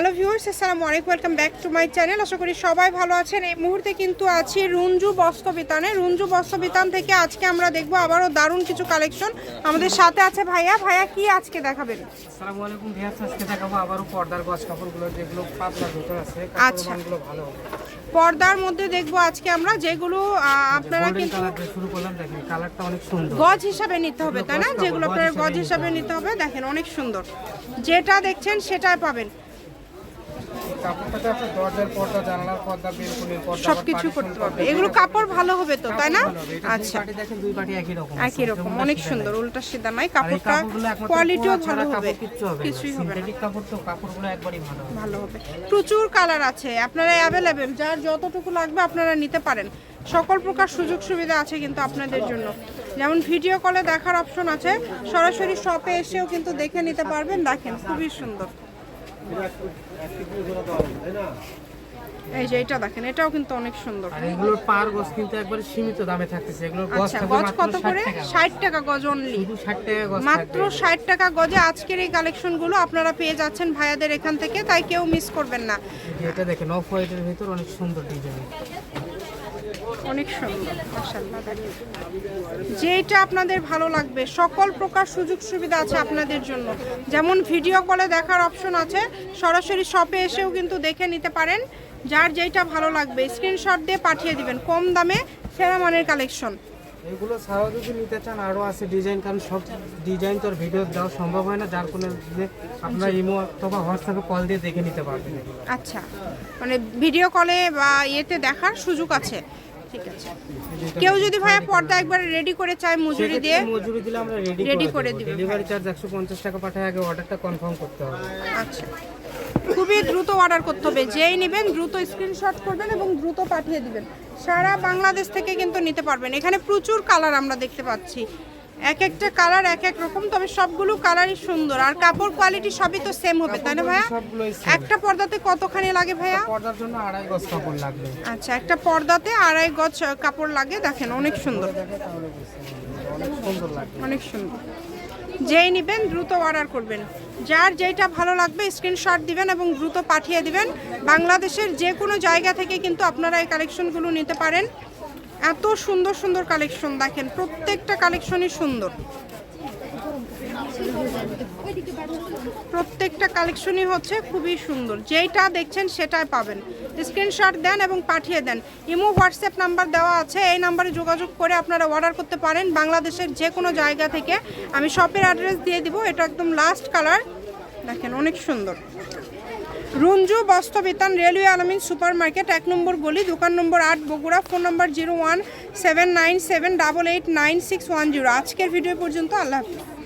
Hello viewers আসসালামু আলাইকুম welcome back to my channel আশা করি সবাই ভালো আছেন। এই মুহূর্তে কিন্তু আছি রুঞ্জু বস্ত্রবিতানে। রুঞ্জু বস্ত্রবিতান থেকে আজকে আমরা দেখব আবারও দারুণ কিছু কালেকশন আমাদের সাথে আছে ভাইয়া। ভাইয়া কি আজকে দেখাবেন? আসসালামু আলাইকুম ভিয়াস আজকে দেখাবো আবারও পর্দার গছ কাপড়গুলো যেগুলো পাতলা ভিতর আছে। আচ্ছা। ভালো পর্দার মধ্যে দেখব আজকে আমরা যেগুলো আপনারা কিন্তু শুরু করলাম দেখেন কালারটা অনেক সুন্দর। গজ হিসাবে নিতে হবে তাই না? যেগুলো আপনার গজ গজ হিসাবে নিতে হবে দেখেন অনেক সুন্দর। যেটা দেখছেন সেটাই পাবেন। কাপড়টাতে আপনার দরজার পর্দা জানালার পর্দা বেলকুনির পর্দা সবকিছু করতে পারবে এগুলো কাপড় ভালো হবে তো তাই না? আচ্ছা। দেখেন দুই পাটি একই রকম একই রকম অনেক সুন্দর উল্টা সিধা নাই। কাপড়টা কোয়ালিটিও ভালো হবে। কিছুই হবে না। কাপড় তো কাপড়গুলো একবারই ভালো হবে। ভালো হবে। প্রচুর কালার আছে আপনারা অ্যাভেলেবেল যার যতটুকু লাগবে আপনারা নিতে পারেন। সকল প্রকার সুযোগ সুবিধা আছে কিন্তু আপনাদের জন্য। যেমন ভিডিও কলে দেখার অপশন আছে। সরাসরি শপে এসেও কিন্তু দেখে নিতে পারবেন দেখেন খুবই সুন্দর। এই যে এটা দেখেন এটাও কিন্তু অনেক সুন্দর। আর এগুলোর পার গজ কিন্তু একবারে সীমিত দামে থাকতেছে। এগুলোর গছ আচ্ছা গজ কত করে? টাকা ষাট টাকা গজ অনলি শুধু 60 টাকা গজ মাত্র থাকবে। ষাট টাকা গজে আজকের এই কালেকশনগুলো আপনারা পেয়ে যাচ্ছেন ভাইয়াদের এখান থেকে তাই কেউ মিস করবেন না। এটা দেখেন অফ হোয়াইটের ভিতর অনেক সুন্দর ডিজাইন অনেক সুন্দর যেটা আপনাদের ভালো লাগবে সকল প্রকার সুযোগ সুবিধা আছে আপনাদের জন্য। যেমন ভিডিও কলে দেখার অপশন আছে সরাসরি শপে এসেও কিন্তু দেখে নিতে পারেন। যার যেটা ভালো লাগবে স্ক্রিনশট দিয়ে পাঠিয়ে দিবেন কম দামে সেরা মানের কালেকশন এগুলো ছাড়াও যদি নিতে চান আরও আছে ডিজাইন কারণ সব ডিজাইন তো ভিডিও দেওয়া সম্ভব হয় না যার কোনো আপনারা ইমো অথবা হোয়াটসঅ্যাপে কল দিয়ে দেখে নিতে পারবেন। আচ্ছা মানে ভিডিও কলে বা ইয়েতে দেখার সুযোগ আছে। ঠিক আছে। কেউ যদি ভাইয়া পর্দা একবার রেডি করে চায় মজুরি দিয়ে মজুরি দিলে আমরা রেডি রেডি করে দিব। ডেলিভারি চার্জ একশো পঞ্চাশ টাকা পাঠায় আগে অর্ডারটা কনফার্ম করতে হবে। আচ্ছা। খুবই দ্রুত অর্ডার করতে হবে। যেই নেবেন দ্রুত স্ক্রিনশট করবেন এবং দ্রুত পাঠিয়ে দিবেন। সারা বাংলাদেশ থেকে কিন্তু নিতে পারবেন। এখানে প্রচুর কালার আমরা দেখতে পাচ্ছি। এক একটা কালার এক এক রকম তবে সবগুলো কালারই সুন্দর। আর কাপড় কোয়ালিটি সবই তো সেম হবে তাই না ভাইয়া? একটা পর্দাতে কতখানি লাগে ভাইয়া? পর্দার জন্য আড়াই গজ কাপড় লাগবে। আচ্ছা একটা পর্দাতে আড়াই গজ কাপড় লাগে দেখেন অনেক সুন্দর। অনেক সুন্দর। যেই নেবেন দ্রুত অর্ডার করবেন। যার যেটা ভালো লাগবে স্ক্রিনশট দিবেন এবং দ্রুত পাঠিয়ে দিবেন। বাংলাদেশের যে কোনো জায়গা থেকে কিন্তু আপনারা এই কালেকশনগুলো নিতে পারেন। এত সুন্দর সুন্দর কালেকশন দেখেন, প্রত্যেকটা কালেকশনই সুন্দর। প্রত্যেকটা কালেকশনই হচ্ছে খুবই সুন্দর। যেইটা দেখছেন সেটাই পাবেন। স্ক্রিনশট দেন এবং পাঠিয়ে দেন। ইমো, হোয়াটসঅ্যাপ নাম্বার দেওয়া আছে, এই নাম্বারে যোগাযোগ করে আপনারা অর্ডার করতে পারেন। বাংলাদেশের যে কোনো জায়গা থেকে আমি শপের অ্যাড্রেস দিয়ে দিব। এটা একদম লাস্ট কালার দেখেন, অনেক সুন্দর। Runju Bastrabitan railway Alamin super market এক নম্বর গলি, দোকান নম্বর আট, Bogura, phone number zero one seven nine seven double eight nine six one zero. আজকের ভিডিও পর্যন্ত আল্লাহ হাফিজ।